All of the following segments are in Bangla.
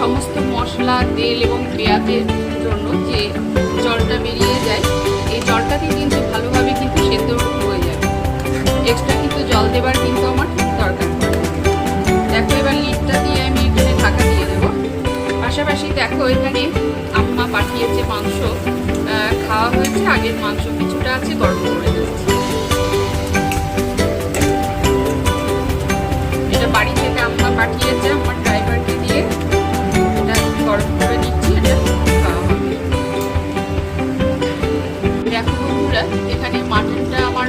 সমস্ত মশলা, তেল এবং পেঁয়াজের জন্য যে জলটা বেরিয়ে যায়, এই জলটাতে কিন্তু ভালোভাবে কিন্তু সেদ্ধ হয়ে যাবে এক্সট্রা কিন্তু জল দেবার কিন্তু আমার দরকার। দেখো, এবার লিটটা দিয়ে আমি এখানে ঢাকা দিয়ে দেবো। পাশাপাশি দেখো, এখানে আম্মা পাঠিয়েছে মাংস। খাওয়া হয়েছে, আগের মাংস কিছুটা আছে, গরম করে দিচ্ছি এটা বাড়ি থেকে আম্মা পাঠিয়েছে। বাটনটা আমার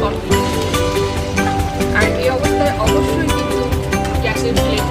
কম। আর এই অবস্থায় অবশ্যই কিন্তু গ্যাসের ফ্লেম